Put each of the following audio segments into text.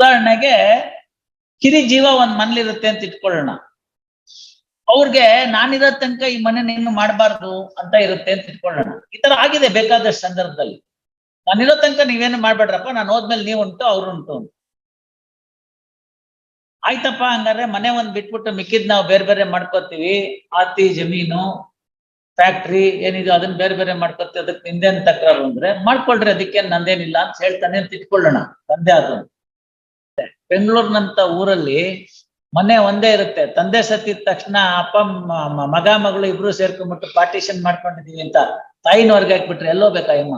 ಉದಾಹರಣೆಗೆ ಕಿರಿ ಜೀವ ಒಂದ್ ಮನೇಲಿರುತ್ತೆ ಅಂತ ಇಟ್ಕೊಳ್ಳೋಣ. ಅವ್ರಿಗೆ ನಾನಿರೋ ತನಕ ಈ ಮನೆ ನೀನು ಮಾಡಬಾರ್ದು ಅಂತ ಇರುತ್ತೆ ಅಂತ ಇಟ್ಕೊಳ್ಳೋಣ. ಈ ತರ ಆಗಿದೆ ಬೇಕಾದಷ್ಟು ಸಂದರ್ಭದಲ್ಲಿ. ನಾನಿರೋ ತನಕ ನೀವೇನು ಮಾಡ್ಬೇಡ್ರಪ್ಪ, ನಾನು ಹೋದ್ಮೇಲೆ ನೀವು ಉಂಟು ಅವ್ರು ಉಂಟು ಆಯ್ತಪ್ಪ ಹಂಗಾರೆ ಮನೆ ಒಂದ್ ಬಿಟ್ಬಿಟ್ಟು ಮಿಕ್ಕಿದ್ ನಾವು ಬೇರೆ ಬೇರೆ ಮಾಡ್ಕೋತೀವಿ. ಆತಿ, ಜಮೀನು, ಫ್ಯಾಕ್ಟ್ರಿ, ಏನಿದೆ ಅದನ್ನ ಬೇರೆ ಬೇರೆ ಮಾಡ್ಕೊತೀವಿ. ಅದಕ್ಕೆ ನಿಂದೇನ್ ತಕರಾರು ಅಂದ್ರೆ ಮಾಡ್ಕೊಳ್ರಿ ಅದಕ್ಕೆ ನಂದೇನಿಲ್ಲ ಅಂತ ಹೇಳ್ತಾನೆ ಅಂತ ಇಟ್ಕೊಳ್ಳೋಣ. ತಂದೆ ಅದು ಬೆಂಗಳೂರಿನಂತ ಊರಲ್ಲಿ ಮನೆ ಒಂದೇ ಇರುತ್ತೆ. ತಂದೆ ಸತ್ತಿದ ತಕ್ಷಣ ಅಪ್ಪ ಮಗ, ಮಗಳು ಇಬ್ರು ಸೇರ್ಕೊಂಡ್ಬಿಟ್ಟು ಪಾರ್ಟಿಷನ್ ಮಾಡ್ಕೊಂಡಿದೀವಿ ಅಂತ ತಾಯಿನ ಹೊರಗೆ ಹಾಕ್ಬಿಟ್ರೆ ಎಲ್ಲೋ ಬೇಕಾ ಅಮ್ಮ?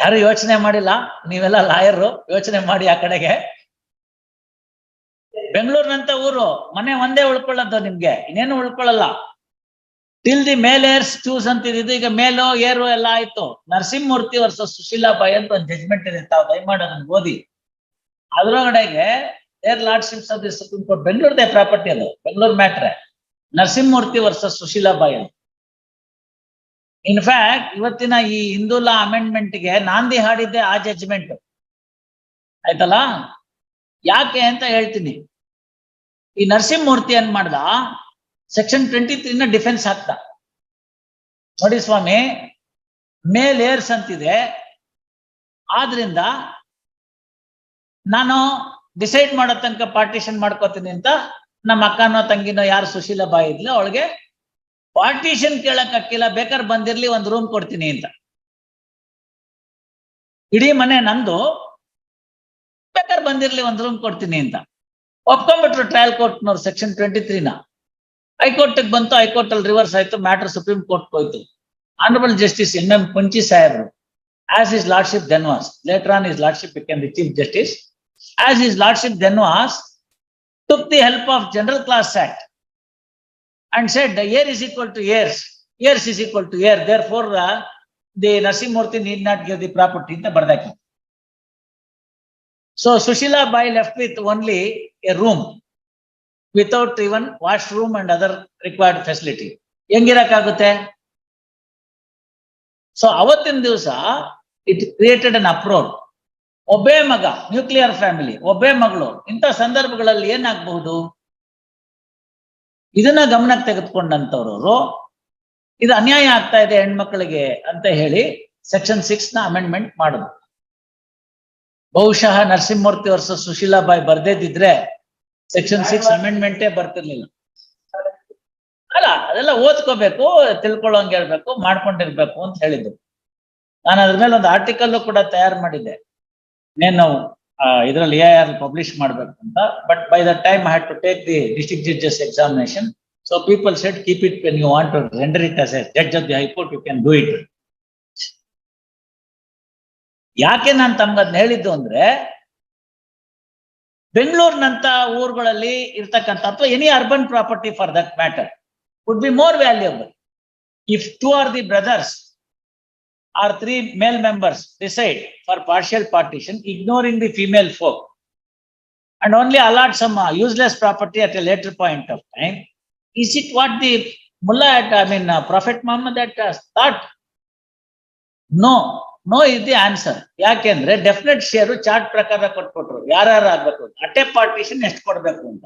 ಯಾರು ಯೋಚನೆ ಮಾಡಿಲ್ಲ? ನೀವೆಲ್ಲ ಲಾಯರು, ಯೋಚನೆ ಮಾಡಿ ಆ ಕಡೆಗೆ. ಬೆಂಗಳೂರಿನಂತ ಊರು ಮನೆ ಒಂದೇ ಉಳ್ಕೊಳ್ಳೋದು ನಿಮ್ಗೆ. ಇನ್ನೇನು ಉಳ್ಕೊಳ್ಳಲ್ಲ. ಟಿಲ್ ದಿ ಮೇಲೇರ್ಸ್ ಚೂಸ್ ಅಂತಿದ್ದು ಈಗ ಮೇಲೋ, ಏರೋ ಎಲ್ಲ ಆಯ್ತು. ನರಸಿಂಹಮೂರ್ತಿ ಸುಶೀಲಾ ಬಾಯ್ ಅಂತ ಒಂದು ಜಜ್ಮೆಂಟ್ ಇದೆ. ತಾವು ದಯಮಾಡಿ ಅದನ್ನ ಓದಿ. ಅದ್ರೊಳಗಡೆಗೆ your lordships of the Supreme Court ಬೆಂಗಳೂರದೇ property ಅದು. ಬೆಂಗಳೂರು ಮ್ಯಾಟ್ರೆ ನರಸಿಂಹಮೂರ್ತಿ ವರ್ಷ ಸುಶೀಲಾ ಬಾಯಿ ಅಂತ. ಇನ್ಫ್ಯಾಕ್ಟ್ ಇವತ್ತಿನ ಈ ಹಿಂದೂಲಾ ಅಮೆಂಡ್ಮೆಂಟ್ಗೆ ನಾಂದಿ ಹಾಡಿದ್ದೆ ಆ ಜಜ್ಮೆಂಟ್ ಆಯ್ತಲ್ಲ? ಯಾಕೆ ಅಂತ ಹೇಳ್ತೀನಿ. ಈ ನರಸಿಂಹಮೂರ್ತಿ ಏನ್ ಮಾಡ್ದ? ಸೆಕ್ಷನ್ ಟ್ವೆಂಟಿ ತ್ರೀನ ಡಿಫೆನ್ಸ್ ಹಾಕ್ತ ನೋಡಿ ಸ್ವಾಮಿ, ಮೇಲ್ ಏರ್ಸ್ ಅಂತಿದೆ. ಆದ್ರಿಂದ ನಾನು ಡಿಸೈಡ್ ಮಾಡೋ ತನಕ ಪಾರ್ಟಿಷನ್ ಮಾಡ್ಕೋತೀನಿ ಅಂತ ನಮ್ಮ ಅಕ್ಕನೋ, ತಂಗಿನೋ ಯಾರು ಸುಶೀಲ ಬಾಯಿ ಇದ್ಲ, ಅವಳಿಗೆ ಪಾರ್ಟಿಷನ್ ಕೇಳಕ್ ಹಾಕಿಲ್ಲ ಬೇಕಾದ್ರೆ ಬಂದಿರ್ಲಿ, ಒಂದು ರೂಮ್ ಕೊಡ್ತೀನಿ ಅಂತ. ಇಡೀ ಮನೆ ನಂದು ಬೇಕಾದ್ರೆ ಬಂದಿರ್ಲಿ, ಒಂದು ರೂಮ್ ಕೊಡ್ತೀನಿ ಅಂತ. ಒಪ್ಕೊಂಡ್ಬಿಟ್ರು ಟ್ರಯಲ್ ಕೋರ್ಟ್ನವ್ರು ಸೆಕ್ಷನ್ ಟ್ವೆಂಟಿ ತ್ರೀನ ಹೈಕೋರ್ಟ್ ಬಂತು ಹೈಕೋರ್ಟ್ ಅಲ್ಲಿ ರಿವರ್ಸ್ ಆಯ್ತು ಮ್ಯಾಟರ್ ಸುಪ್ರೀಂ ಕೋರ್ಟ್ ಹೋಯ್ತು honourable justice M M Punchhi ಸಾಹೇಬ್ರು as his lordship then was later on his lordship became the chief justice as his lordship then was took the help of general class act and said the year is equal to years years is equal to year therefore uh, the Narasimhurti need not give the property ಅಂತ ಬರ್ದಾಕಿ so Sushila Bai left with only a room without even washroom and other required facility ಹೆಂಗಿರಕ್ಕಾಗುತ್ತೆ? So ಅವತ್ತಿನ ದಿವಸ it created an uproar ಒಬ್ಬೇ ಮಗ nuclear family ಒಬ್ಬೇ ಮಗಳು, ಇಂಥ ಸಂದರ್ಭಗಳಲ್ಲಿ ಏನಾಗಬಹುದು? ಇದನ್ನ ಗಮನಕ್ಕೆ ತೆಗೆದುಕೊಂಡಂತವ್ರವರು ಇದು ಅನ್ಯಾಯ ಆಗ್ತಾ ಇದೆ ಹೆಣ್ಮಕ್ಳಿಗೆ ಅಂತ ಹೇಳಿ ಸೆಕ್ಷನ್ ಸಿಕ್ಸ್ನ ಅಮೆಂಡ್ಮೆಂಟ್ ಮಾಡುದು. ಬಹುಶಃ ನರಸಿಂಹಮೂರ್ತಿ ವರ್ಷ ಸುಶೀಲಾಬಾಯಿ ಬರ್ದೇದಿದ್ರೆ ಸೆಕ್ಷನ್ ಸಿಕ್ಸ್ ಅಮೆಂಡ್ಮೆಂಟೇ ಬರ್ತಿರ್ಲಿಲ್ಲ. ಅಲ್ಲ ಅದೆಲ್ಲ ಓದ್ಕೋಬೇಕು ತಿಳ್ಕೊಳ್ಳೋಂಗೆ ಹೇಳ್ಬೇಕು ಮಾಡ್ಕೊಂಡಿರ್ಬೇಕು ಅಂತ ಹೇಳಿದ್ದು ನಾನು ಅದ್ರ ಮೇಲೆ ಒಂದು ಆರ್ಟಿಕಲ್ ಕೂಡ ತಯಾರು ಮಾಡಿದ್ದೆ. నేను ಇದರಲ್ಲಿ ಎ ಆರ್ ಪಬ್ಲಿಷ್ ಮಾಡ್ಬೇಕು ಅಂತ. But by the time had to take the district judges examination so people set keep it when you want to render it as a judge of the high court you can do it ಯಾಕೆ ನಾನು ತಮ್ಗದ್ನ ಹೇಳಿದ್ದು ಅಂದ್ರೆ ಬೆಂಗಳೂರಿನಂತ ಊರುಗಳಲ್ಲಿ ಇರ್ತಕ್ಕಂಥ ಅಥವಾ any urban property for that matter would be more valuable if two are the brothers or three male members decide for partial partition, ignoring the female folk, and only allot some uh, useless property at a later point of time. Is it what the mullah, had, I mean, uh, Prophet Muhammad had his the answer. ಯಾಕೆಂದ್ರೆ definite share chart ಪ್ರಕಾರ ಕೊಟ್ಬಿಟ್ರು ಯಾರ್ಯಾರು ಆಗ್ಬೇಕು? ಅಟೆ partition ಎಷ್ಟು ಕೊಡ್ಬೇಕು ಅಂತ?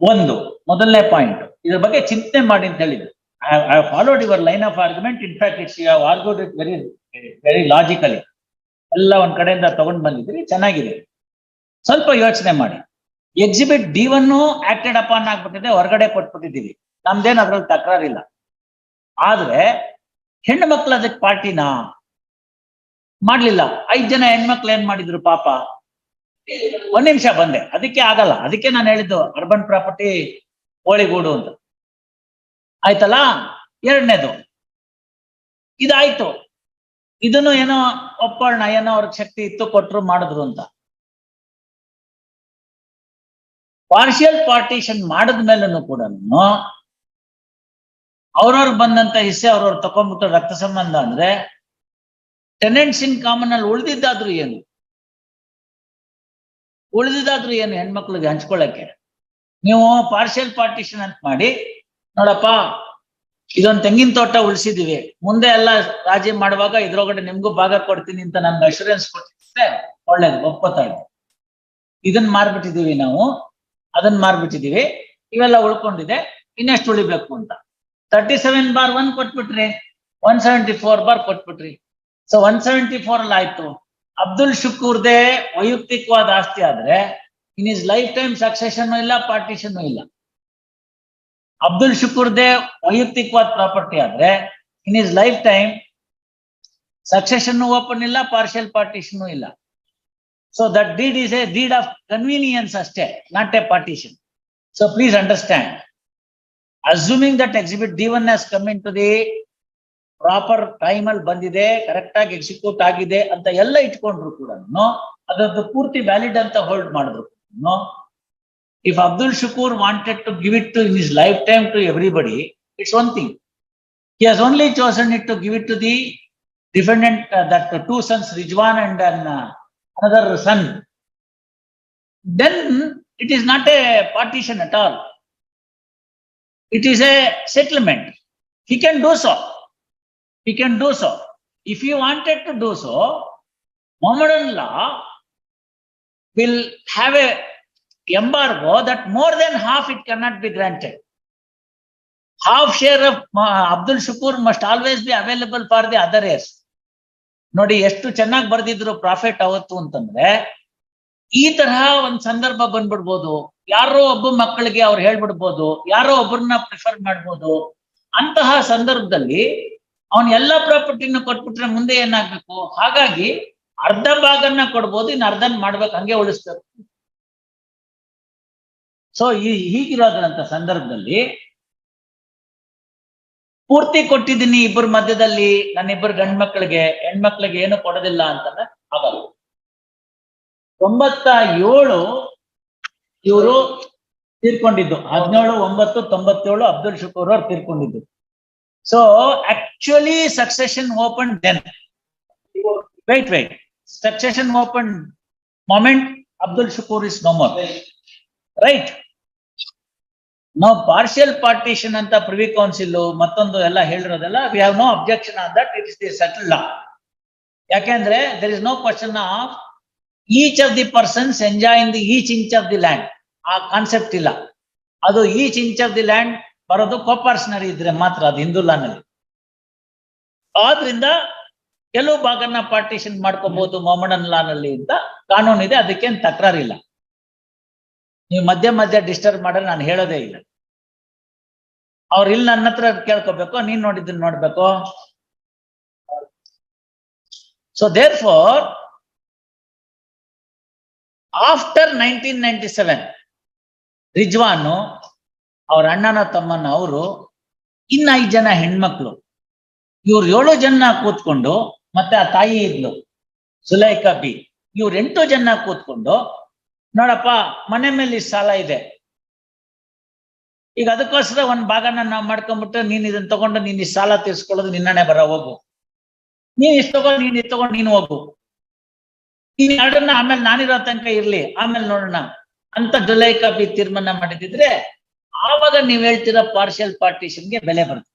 ಒಂದು, ಮೊದಲನೇ ಪಾಯಿಂಟ್ ಇದ್ರ ಬಗ್ಗೆ ಚಿಂತನೆ ಮಾಡಿ ಅಂತ ಹೇಳಿದ್ರು. I followed your line of argument in fact it's you argued it very very logically ಎಲ್ಲ ಒಂದ್ ಕಡೆಯಿಂದ ತಗೊಂಡ್ ಬಂದಿದ್ರಿ ಚೆನ್ನಾಗಿದೆ. ಸ್ವಲ್ಪ ಯೋಚನೆ ಮಾಡಿ. Exhibit D one acted upon ಆಗ್ಬಿಟ್ಟಿದೆ, ಹೊರಗಡೆ ಕೊಟ್ಬಿಟ್ಟಿದ್ದೀವಿ. ನಮ್ದೇನು ಅದ್ರಲ್ಲಿ ತಕರಾರಿಲ್ಲ. ಆದ್ರೆ ಹೆಣ್ಣು ಮಕ್ಳು ಅದಕ್ಕೆ ಪಾರ್ಟಿನಾ? ಮಾಡ್ಲಿಲ್ಲ. ಐದ್ ಜನ ಹೆಣ್ಮಕ್ಳು ಏನ್ ಮಾಡಿದ್ರು ಪಾಪ? ಒಂದ್ ನಿಮಿಷ ಬಂದೆ. ಅದಕ್ಕೆ ಆಗಲ್ಲ. ಅದಕ್ಕೆ ನಾನು ಹೇಳಿದ್ದು ಅರ್ಬನ್ ಪ್ರಾಪರ್ಟಿ ಕೋಳಿಗೂಡು ಅಂತ. ಆಯ್ತಲ್ಲ? ಎರಡನೇದು. ಇದಾಯ್ತು. ಇದನ್ನು ಏನೋ ಒಪ್ಪಣ, ಏನೋ ಅವ್ರಿಗೆ ಶಕ್ತಿ ಇತ್ತು, ಕೊಟ್ರು, ಮಾಡಿದ್ರು ಅಂತ. ಪಾರ್ಷಿಯಲ್ ಪಾರ್ಟಿಷನ್ ಮಾಡಿದ್ಮೇಲೂ ಕೂಡ ಅವ್ರವ್ರಿಗೆ ಬಂದಂತ ಹಿಸ್ಸೆ ಅವ್ರವ್ರು ತಕೊಂಡ್ಬಿಟ್ಟು ರಕ್ತ ಸಂಬಂಧ ಅಂದ್ರೆ ಟೆನೆಂಟ್ಸ್ ಇನ್ ಕಾಮನ್ ಅಲ್ಲಿ ಉಳಿದಿದ್ದಾದ್ರೂ ಏನು? ಉಳಿದಿದ್ದಾದ್ರೂ ಏನು ಹೆಣ್ಮಕ್ಳಿಗೆ ಹಂಚ್ಕೊಳ್ಳಕ್ಕೆ ನೀವು ಪಾರ್ಷಿಯಲ್ ಪಾರ್ಟಿಷನ್ ಅಂತ ಮಾಡಿ, ನೋಡಪ್ಪ, ಇದೊಂದು ತೆಂಗಿನ ತೋಟ ಉಳಿಸಿದೀವಿ. ಮುಂದೆ ಎಲ್ಲ ರಾಜಿ ಮಾಡುವಾಗ ಇದ್ರೊಳಗಡೆ ನಿಮ್ಗೂ ಭಾಗ ಕೊಡ್ತೀನಿ ಅಂತ ನಮ್ಗೆ ಅಶೂರೆನ್ಸ್ ಕೊಟ್ಟಿದ್ರೆ ಒಳ್ಳೇದು ಒಪ್ಕೋತಾ ಇದ್ದೆ ಇದನ್ನ ಮಾರ್ಬಿಟ್ಟಿದೀವಿ ನಾವು. ಅದನ್ನ ಮಾರ್ಬಿಟ್ಟಿದೀವಿ. ಇವೆಲ್ಲ ಉಳ್ಕೊಂಡಿದೆ. ಇನ್ನೆಷ್ಟು ಉಳಿಬೇಕು ಅಂತ? ತರ್ಟಿ ಸೆವೆನ್ ಬಾರ್ ಒನ್ ಕೊಟ್ಬಿಟ್ರಿ. ಒನ್ ಸೆವೆಂಟಿ ಫೋರ್ ಬಾರ್ ಕೊಟ್ಬಿಟ್ರಿ. ಸೊ ಒನ್ ಸೆವೆಂಟಿ ಫೋರ್ ಅಲ್ಲಿ ಆಯ್ತು. ಅಬ್ದುಲ್ ಶುಕೂರ್ದೇ ವೈಯಕ್ತಿಕವಾದ ಆಸ್ತಿ ಆದ್ರೆ, in his life time succession ಇಲ್ಲ ಪಾರ್ಟಿಷನ್ ಇಲ್ಲ. ಅಬ್ದುಲ್ ಶುಕೂರ್ದೇ ವೈಯಕ್ತಿಕವಾದ ಪ್ರಾಪರ್ಟಿ ಆದ್ರೆ, in his lifetime succession open ಇಲ್ಲ ಪಾರ್ಷಿಯಲ್ ಪಾರ್ಟಿಷನ್ ಇಲ್ಲ. So that deed is a deed of convenience ಅಷ್ಟೇ not a partition so please understand assuming that one has come into the proper time ಅಲ್ಲಿ ಬಂದಿದೆ correct ಆಗಿ execute ಆಗಿದೆ ಅಂತ ಎಲ್ಲ ಇಟ್ಕೊಂಡ್ರು ಕೂಡ. ಅದರದ್ದು ಪೂರ್ತಿ ವ್ಯಾಲಿಡ್ ಅಂತ ಹೋಲ್ಡ್ ಮಾಡಿದ್ರು if Abdul Shukur wanted to give it to in his lifetime to everybody it's one thing he has only chosen it to give it to the defendant that two sons Rizwan and an son then it is not a a at all it is a a he can do do he can do so if he wanted to do so Mohammedan law will have a embargo that more than half it cannot be granted half share of uh, Abdul Shukur must always be available for the other heirs ನೋಡಿ ಎಷ್ಟು ಚೆನ್ನಾಗಿ ಬರೆದಿದ್ರು profit ಅವತ್ತು ಅಂತಂದ್ರೆ ಈ ತರಹ ಒಂದ್ ಸಂದರ್ಭ ಬಂದ್ಬಿಡ್ಬೋದು ಯಾರೋ ಒಬ್ಬ ಮಕ್ಕಳಿಗೆ ಅವ್ರು ಹೇಳ್ಬಿಡ್ಬೋದು ಯಾರೋ ಒಬ್ಬರನ್ನ ಪ್ರಿಫರ್ ಮಾಡ್ಬೋದು ಅಂತಹ ಸಂದರ್ಭದಲ್ಲಿ ಅವನ್ ಎಲ್ಲಾ ಪ್ರಾಪರ್ಟಿನ ಕೊಟ್ಬಿಟ್ರೆ ಮುಂದೆ ಏನಾಗ್ಬೇಕು? ಹಾಗಾಗಿ ಅರ್ಧ ಭಾಗನ್ನ ಕೊಡ್ಬೋದು ಇನ್ನು ಅರ್ಧನ್ ಮಾಡ್ಬೇಕು, ಹಂಗೆ ಉಳಿಸ್ತಾರೆ. ಸೊ ಈ ಹೀಗಿರೋದಂತ ಸಂದರ್ಭದಲ್ಲಿ ಪೂರ್ತಿ ಕೊಟ್ಟಿದ್ದೀನಿ ಇಬ್ಬರ ಮಧ್ಯದಲ್ಲಿ ನನ್ನ ಇಬ್ಬರು ಗಂಡ್ ಮಕ್ಕಳಿಗೆ ಹೆಣ್ಮಕ್ಳಿಗೆ ಏನು ಕೊಡೋದಿಲ್ಲ ಅಂತಂದ್ರೆ ಆಗಲ್ಲ. ತೊಂಬತ್ತ ಏಳು ಇವರು ತೀರ್ಕೊಂಡಿದ್ದು. ಹದಿನೇಳು, ಒಂಬತ್ತು, ತೊಂಬತ್ತೇಳು ಅಬ್ದುಲ್ ಶುಕೂರ್ ಅವ್ರು ತೀರ್ಕೊಂಡಿದ್ದು. So actually succession open then wait wait succession open moment Abdul Shukur is no more right ನಾವು ಪಾರ್ಷಿಯಲ್ ಪಾರ್ಟಿಷನ್ ಅಂತ ಪ್ರಿವಿ ಕೌನ್ಸಿಲ್ ಮತ್ತೊಂದು ಎಲ್ಲ ಹೇಳಿರೋದೆಲ್ಲ we have no objection on that it is the settle law ಯಾಕೆಂದ್ರೆ there is no question of each of the persons enjoying the each inch of the land ಆ concept ಇಲ್ಲ. ಅದು each inch of the land ಬರೋದು coparcenary ಇದ್ರೆ ಮಾತ್ರ ಅದು ಹಿಂದೂ ಲಾನಲ್ಲಿ ಆದ್ರಿಂದ ಕೆಲವು ಭಾಗನ ಪಾರ್ಟಿಷನ್ ಮಾಡ್ಕೋಬಹುದು ಮೊಹಮ್ಮಡನ್ ಲಾನಲ್ಲಿ ಅಂತ ಕಾನೂನಿದೆ ಅದಕ್ಕೇನು ತಕರಾರಿಲ್ಲ. ನೀವು ಮಧ್ಯ ಮಧ್ಯ ಡಿಸ್ಟರ್ಬ್ ಮಾಡಿದ್ರೆ ನಾನು ಹೇಳೋದೇ ಇಲ್ಲ. ಅವ್ರು ಇಲ್ಲಿ ನನ್ನ ಹತ್ರ ಕೇಳ್ಕೋಬೇಕು, ನೀನ್ ನೋಡಿದ್ದನ್ನ ನೋಡ್ಬೇಕು. So therefore after nineteen ninety seven Rizwan ಅವ್ರ ಅಣ್ಣನ ತಮ್ಮನ ಅವರು ಇನ್ನ ಐದು ಜನ ಹೆಣ್ಮಕ್ಳು. ಇವ್ರು ಏಳು ಜನ ಕೂತ್ಕೊಂಡು ಮತ್ತೆ ಆ ತಾಯಿ ಇದ್ಲು, ಸುಲೈಕಾ ಬಿ. ಇವ್ರು ಎಂಟು ಜನ ಕೂತ್ಕೊಂಡು, ನೋಡಪ್ಪ, ಮನೆ ಮೇಲೆ ಇಷ್ಟ್ ಸಾಲ ಇದೆ. ಈಗ ಅದಕ್ಕೋಸ್ಕರ ಒಂದ್ ಭಾಗನ ನಾವು ಮಾಡ್ಕೊಂಡ್ಬಿಟ್ಟು ನೀನ್ ಇದನ್ನ ತಗೊಂಡು ನೀನ್ ಈ ಸಾಲ ತೀರ್ಸ್ಕೊಳ್ಳೋದು ನಿನ್ನನೆ ಬರ, ಹೋಗು. ನೀನ್ ಇಷ್ಟ ತಗೊಂಡು ನೀನ್ ಇದು ತಗೊಂಡು ನೀನು ಹೋಗು. ನೀನ್ ಎರಡನ್ನ ಆಮೇಲೆ ನಾನಿರೋ ತನಕ ಇರ್ಲಿ, ಆಮೇಲೆ ನೋಡೋಣ ಅಂತ ಜುಲೈ ಕಾಪಿ ತೀರ್ಮಾನ ಮಾಡಿದಿದ್ರೆ ಆವಾಗ ನೀವ್ ಹೇಳ್ತಿರೋ ಪಾರ್ಷಿಯಲ್ ಪಾರ್ಟಿಷನ್ಗೆ ಬೆಲೆ ಬರುತ್ತೆ.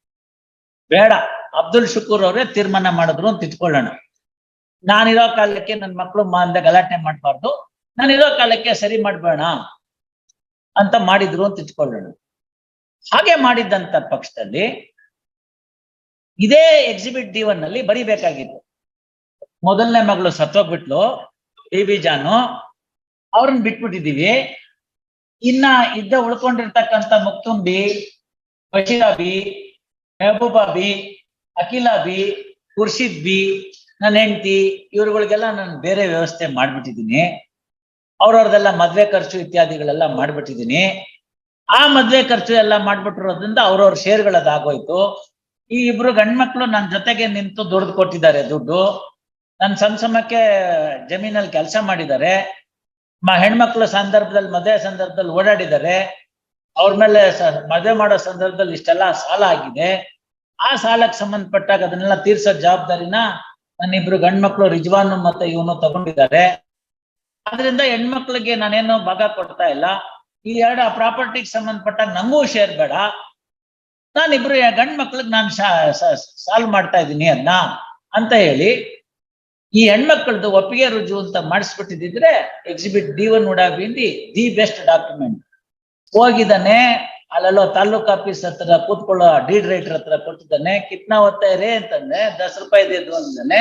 ಬೇಡ, ಅಬ್ದುಲ್ ಶುಕೂರ್ ಅವರೇ ತೀರ್ಮಾನ ಮಾಡಿದ್ರು ಅಂತ ಇಟ್ಕೊಳ್ಳೋಣ. ನಾನಿರೋ ಕಾಲಕ್ಕೆ ನನ್ನ ಮಕ್ಕಳು ಮಾಂದ ಗಲಾಟೆ ಮಾಡಬಾರ್ದು. ನಾನಿರೋ ಕಾಲಕ್ಕೆ ಸರಿ ಮಾಡ್ಬೇಡ ಅಂತ ಮಾಡಿದ್ರು ಅಂತ ಇಟ್ಕೊಳ್ಳೋಣ. ಹಾಗೆ ಮಾಡಿದ್ದಂತ ಪಕ್ಷದಲ್ಲಿ ಇದೇ ಎಕ್ಸಿಬಿಟ್ ಡಿ ಒನ್ನಲ್ಲಿ ಬರಿಬೇಕಾಗಿತ್ತು. ಮೊದಲನೇ ಮಗಳು ಸತ್ತೋಗ್ಬಿಟ್ಲು ಬಿ ಬಿ ಜಾನು. ಅವ್ರನ್ನ ಬಿಟ್ಬಿಟ್ಟಿದೀವಿ. ಇನ್ನ ಇದ್ದ ಉಳ್ಕೊಂಡಿರ್ತಕ್ಕಂಥ ಮುಕ್ತುಂಬಿ, ಬಶಿರಾಬಿ, ಮೆಹಬೂಬಾಬಿ, ಅಖಿಲಾಬಿ ಖುರ್ಷಿದ್ ಬಿ ನನ್ನ ಹೆಂಡತಿ, ಇವ್ರುಗಳಿಗೆಲ್ಲ ನಾನು ಬೇರೆ ವ್ಯವಸ್ಥೆ ಮಾಡ್ಬಿಟ್ಟಿದ್ದೀನಿ. ಅವ್ರವ್ರದೆಲ್ಲ ಮದ್ವೆ ಖರ್ಚು ಇತ್ಯಾದಿಗಳೆಲ್ಲ ಮಾಡ್ಬಿಟ್ಟಿದ್ದೀನಿ. ಆ ಮದ್ವೆ ಖರ್ಚು ಎಲ್ಲ ಮಾಡ್ಬಿಟ್ಟಿರೋದ್ರಿಂದ ಅವ್ರವ್ರ ಶೇರ್ಗಳದಾಗೋಯ್ತು ಈ ಇಬ್ರು ಗಂಡ್ಮಕ್ಳು ನನ್ನ ಜೊತೆಗೆ ನಿಂತು ದುಡ್ದು ಕೊಟ್ಟಿದ್ದಾರೆ ದುಡ್ಡು. ನನ್ನ ಸಣ್ಣ ಸಮಕ್ಕೆ ಜಮೀನಲ್ಲಿ ಕೆಲಸ ಮಾಡಿದ್ದಾರೆ. ಹೆಣ್ಮಕ್ಳ ಸಂದರ್ಭದಲ್ಲಿ, ಮದುವೆ ಸಂದರ್ಭದಲ್ಲಿ ಓಡಾಡಿದ್ದಾರೆ ಅವ್ರ ಮೇಲೆ ಮದುವೆ ಮಾಡೋ ಸಂದರ್ಭದಲ್ಲಿ ಇಷ್ಟೆಲ್ಲ ಸಾಲ ಆಗಿದೆ. ಆ ಸಾಲಕ್ಕೆ ಸಂಬಂಧಪಟ್ಟಾಗ ಅದನ್ನೆಲ್ಲ ತೀರ್ಸೋ ಜವಾಬ್ದಾರಿನ ನನ್ನ ಇಬ್ರು ಗಂಡ್ಮಕ್ಳು, ರಿಜ್ವಾನ್ ಮತ್ತೆ ಇವನು ತಗೊಂಡಿದ್ದಾರೆ. ಆದ್ರಿಂದ ಹೆಣ್ಮಕ್ಳಿಗೆ ನಾನೇನು ಭಾಗ ಕೊಡ್ತಾ ಇಲ್ಲ. ಈ ಎರಡು ಆ ಪ್ರಾಪರ್ಟಿಗೆ ಸಂಬಂಧಪಟ್ಟ ನಂಗೂ ಶೇರ್ ಬೇಡ. ನಾನಿಬ್ರು ಗಂಡ್ ಮಕ್ಳಿಗೆ ನಾನು ಸಾಲ್ವ್ ಮಾಡ್ತಾ ಇದ್ದೀನಿ ಅದನ್ನ ಅಂತ ಹೇಳಿ ಈ ಹೆಣ್ಮಕ್ಳದ್ದು ಒಪ್ಪಿಗೆ ರುಜು ಅಂತ ಮಾಡಿಸ್ಬಿಟ್ಟಿದ್ರೆ exhibit D one would the best document ಹೋಗಿದ್ದಾನೆ, ಅಲ್ಲೆಲ್ಲೋ ತಾಲೂಕ್ ಆಫೀಸ್ ಹತ್ರ ಕೂತ್ಕೊಳ್ಳೋ ಡೀಡ್ ರೈಟರ್ ಹತ್ರ ಕೊಟ್ಟಿದ್ದಾನೆ ಕಿತ್ನಾ ಓದ್ತಾ ಇರೇ ಅಂತಂದ್ರೆ ದಸ್ ರೂಪಾಯಿ ಇದ್ದು ಅಂದಾನೆ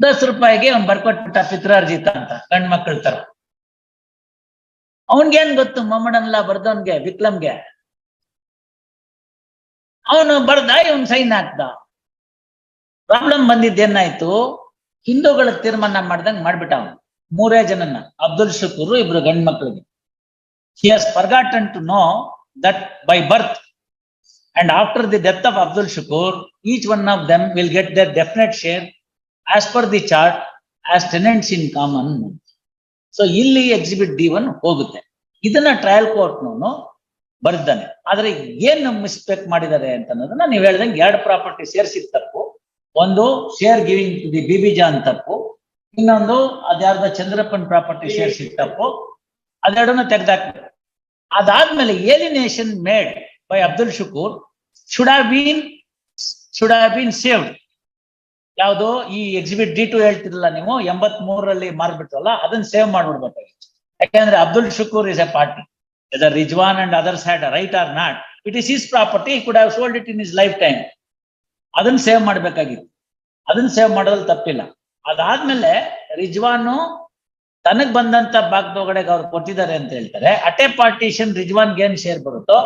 ದಸ್ ರೂಪಾಯಿಗೆ ಅವ್ನು ಬರ್ಕೊಟ್ಬಿಟ್ಟ ಪಿತ್ರಾರ್ಜಿತ ಅಂತ ಗಂಡ್ ಮಕ್ಕಳ ತರ ಅವನ್ಗೇನ್ ಗೊತ್ತು ಮೊಮ್ಮಡನ್ಲ ಬರ್ದವನ್ಗೆ, ವಿಕ್ಲಮ್ಗೆ? ಅವನು ಬರ್ದ ಇವನ್ ಸೈನ್ ಹಾಕ್ದ. ಪ್ರಾಬ್ಲಮ್ ಬಂದಿದ್ದೇನಾಯ್ತು ಹಿಂದೂಗಳ ತೀರ್ಮಾನ ಮಾಡ್ದಂಗ್ ಮಾಡ್ಬಿಟ್ಟ ಅವನು ಮೂರೇ ಜನನ್ನ ಅಬ್ದುಲ್ ಶುಕೂರ್ ಇಬ್ರು ಗಂಡ್ ಮಕ್ಳಿಗೆ he has forgotten to know that by birth and after the death of Abdul Shakur, each one of them will get their definite share as per the chart as tenants in common so ಇಲ್ಲಿ exhibit D one ಹೋಗುತ್ತೆ. ಇದನ್ನ trial ಕೋರ್ಟ್ನವನು ಬರ್ದಾನೆ. ಆದ್ರೆ ಏನ್ mistake ಮಾಡಿದ್ದಾರೆ ಅಂತ ಅನ್ನೋದನ್ನ ನೀವು ಹೇಳ್ದಂಗೆ ಎರಡು ಪ್ರಾಪರ್ಟಿ ಸೇರ್ಸಿದ ತಪ್ಪು. ಒಂದು ಶೇರ್ ಗಿವಿಂಗ್ ದಿ ಅಂತ ತಪ್ಪು, ಇನ್ನೊಂದು ಅದ್ಯಾರ್ದ ಚಂದ್ರಪ್ಪನ್ ಪ್ರಾಪರ್ಟಿ ಶೇರ್ ತಪ್ಪು, ಅದೆರಡನ್ನ ತೆಗೆದಾಕ್ಬೇಕು. ಅದಾದ್ಮೇಲೆ alienation made by Abdul Shukur should have been should have been saved ಯಾವುದು? ಈ ಎಕ್ಸಿಬಿಟ್ ಡಿ ಟು ಹೇಳ್ತಿರಲ್ಲ ನೀವು ಎಂಬತ್ ಮೂರರಲ್ಲಿ ಮಾರ್ಬಿಟ್ರಲ್ಲ ಅದನ್ನ ಸೇವ್ ಮಾಡ್ಬಿಡ್ಬೇಕಾಗಿತ್ತು. ಯಾಕಂದ್ರೆ Abdul Shukur is a party Rizwan and others had right or not it is his property could have sold it in his lifetime ಅದನ್ನ save ಮಾಡ್ಬೇಕಾಗಿತ್ತು. ಅದನ್ನ ಸೇವ್ ಮಾಡೋದ್ರಲ್ಲಿ ತಪ್ಪಿಲ್ಲ. ಅದಾದ್ಮೇಲೆ ರಿಜ್ವಾನು ತನಗ್ ಬಂದಂತ ಭಾಗದೊಳಗಡೆ ಅವ್ರು ಕೊಟ್ಟಿದ್ದಾರೆ ಅಂತ ಹೇಳ್ತಾರೆ. ಅಟೆ ಪಾರ್ಟಿಷನ್ ರಿಜ್ವಾನ್ ಏನ್ ಶೇರ್ ಬರುತ್ತೋ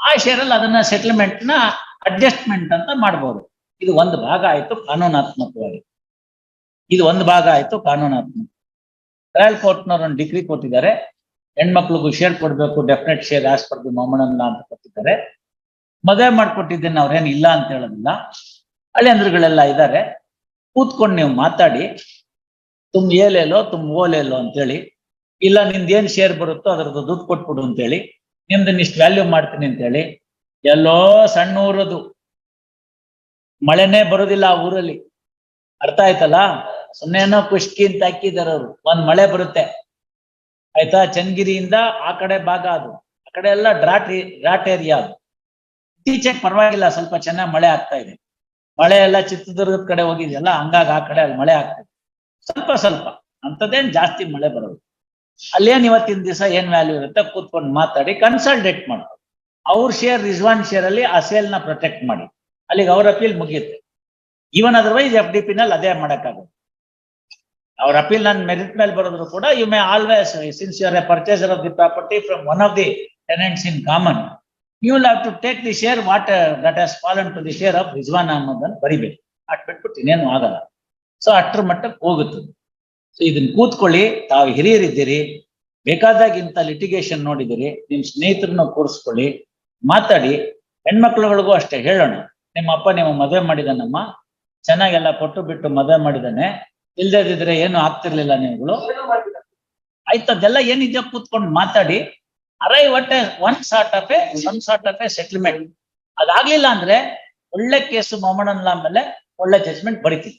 ಆ ಶೇರ್ ಅಲ್ಲಿ ಅದನ್ನ ಸೆಟಲ್ಮೆಂಟ್ನ ಅಡ್ಜಸ್ಟ್ಮೆಂಟ್ ಅಂತ ಮಾಡ್ಬೋದು. ಇದು ಒಂದು ಭಾಗ ಆಯ್ತು ಕಾನೂನಾತ್ಮಕವಾಗಿ. ಇದು ಒಂದು ಭಾಗ ಆಯ್ತು ಕಾನೂನಾತ್ಮಕ. ಟ್ರಯಲ್ ಕೋರ್ಟ್ನವ್ರು ಒಂದು ಡಿಗ್ರಿ ಕೊಟ್ಟಿದ್ದಾರೆ. ಹೆಣ್ಮಕ್ಳಿಗೂ ಶೇರ್ ಕೊಡ್ಬೇಕು definite share as per the ಅಂತ ಕೊಟ್ಟಿದ್ದಾರೆ. ಮದುವೆ ಮಾಡ್ಕೊಟ್ಟಿದ್ದೇನೆ ಅವ್ರೇನು ಇಲ್ಲ ಅಂತ ಹೇಳೋದಿಲ್ಲ. ಅಳಿಯಂದ್ರುಗಳೆಲ್ಲ ಇದ್ದಾರೆ ಕೂತ್ಕೊಂಡು ನೀವು ಮಾತಾಡಿ. ತುಂಬ ಏಲೇಲೋ ತುಮ್ ಓಲೇಲೋ ಅಂತೇಳಿ. ಇಲ್ಲ, ನಿಂದ ಏನ್ ಶೇರ್ ಬರುತ್ತೋ ಅದ್ರದ್ದು ದುಡ್ಡು ಕೊಟ್ಬಿಡು ಅಂತೇಳಿ. ನಿಮ್ದನ್ನ ಇಷ್ಟು ವ್ಯಾಲ್ಯೂ ಮಾಡ್ತೀನಿ ಅಂತೇಳಿ. ಎಲ್ಲೋ ಸಣ್ಣ ಊರದು. ಮಳೆನೇ ಬರೋದಿಲ್ಲ ಆ ಊರಲ್ಲಿ. ಅರ್ಥ ಆಯ್ತಲ್ಲ? ಸುಮ್ಮನೆನೋ ಕುಷ್ಕಿ ಅಂತ ಹಾಕಿದಾರೆ ಅವರು. ಒಂದ್ ಮಳೆ ಬರುತ್ತೆ. ಆಯ್ತಾ? ಚನ್ನಗಿರಿಯಿಂದ ಆ ಕಡೆ ಭಾಗ ಅದು. ಆ ಕಡೆ ಎಲ್ಲ ಡ್ರಾಟ್ ಡ್ರಾಟ್ ಏರಿಯಾ ಅದು. ಇತ್ತೀಚೆಗೆ ಪರವಾಗಿಲ್ಲ, ಸ್ವಲ್ಪ ಚೆನ್ನಾಗಿ ಮಳೆ ಆಗ್ತಾ ಇದೆ. ಮಳೆ ಎಲ್ಲ ಚಿತ್ರದುರ್ಗದ ಕಡೆ ಹೋಗಿದೆಯಲ್ಲ, ಹಂಗಾಗಿ ಆ ಕಡೆ ಅಲ್ಲಿ ಮಳೆ ಆಗ್ತದೆ ಸ್ವಲ್ಪ ಸ್ವಲ್ಪ, ಅಂಥದ್ದೇನ್ ಜಾಸ್ತಿ ಮಳೆ ಬರೋದು ಅಲ್ಲೇನ್ ಇವತ್ತಿನ ದಿವಸ ಏನ್ ವ್ಯಾಲ್ಯೂ ಇರುತ್ತೆ ಕೂತ್ಕೊಂಡು ಮಾತಾಡಿ ಕನ್ಸಲ್ಟೇಟ್ ಮಾಡ್ತಾರೆ ಅವ್ರ ಶೇರ್ ರಿಜ್ವಾನ್ ಶೇರ್ ಅಲ್ಲಿ ಆ ಸೇಲ್ನ ಪ್ರೊಟೆಕ್ಟ್ ಮಾಡಿ. ಅಲ್ಲಿಗೆ ಅವ್ರ ಅಪೀಲ್ ಮುಗಿಯುತ್ತೆ. Even otherwise F D P ನಲ್ಲಿ ಅದೇ ಮಾಡಕ್ಕಾಗುತ್ತೆ ಅವ್ರ ಅಪೀಲ್ ನನ್ನ ಮೆರಿಟ್ ಮೇಲೆ ಬರೋದ್ರು ಕೂಡ you may always since you a purchaser of the property from one of the tenants in common you will have to take the share what that has fallen to the share of Rizwan Ahmad ಅಂತ ಬರಿಬೇಕು. At ಬಿಟ್ಬಿಟ್ಟು ಇನ್ನೇನು ಆಗಲ್ಲ. So ಅಷ್ಟ್ರ ಮಟ್ಟಕ್ಕೆ ಹೋಗುತ್ತದೆ so ಇದನ್ನ ಕೂತ್ಕೊಳ್ಳಿ. ತಾವು ಹಿರಿಯರಿದ್ದೀರಿ. ಬೇಕಾದಾಗ ಇಂಥ ಲಿಟಿಗೇಷನ್ ನೋಡಿದಿರಿ ನಿಮ್ ಸ್ನೇಹಿತರನ್ನ ಕೂರಿಸ್ಕೊಳ್ಳಿ. ಮಾತಾಡಿ. ಹೆಣ್ಮಕ್ಳುಗಳಿಗೂ ಅಷ್ಟೇ ಹೇಳೋಣ. ನಿಮ್ಮ ಅಪ್ಪ, ನಿಮ್ಮ ಮದುವೆ ಮಾಡಿದಾನಮ್ಮ. ಚೆನ್ನಾಗೆಲ್ಲ ಕೊಟ್ಟು ಬಿಟ್ಟು ಮದುವೆ ಮಾಡಿದಾನೆ. ಇಲ್ದೇದಿದ್ರೆ ಏನು ಆಗ್ತಿರ್ಲಿಲ್ಲ ನೀವುಗಳು ಆಯ್ತದೆಲ್ಲ ಏನಿದೆಯೋ ಕೂತ್ಕೊಂಡು ಮಾತಾಡಿ. Arrive at one sort of a one sort of a settlement ಅದಾಗ್ಲಿಲ್ಲ ಅಂದ್ರೆ ಒಳ್ಳೆ ಕೇಸು ಮೊಮ್ಮಣ್ಣನ್ಲ ಮೇಲೆ ಒಳ್ಳೆ ಜಜ್ಮೆಂಟ್ ಬರೀತೀವಿ.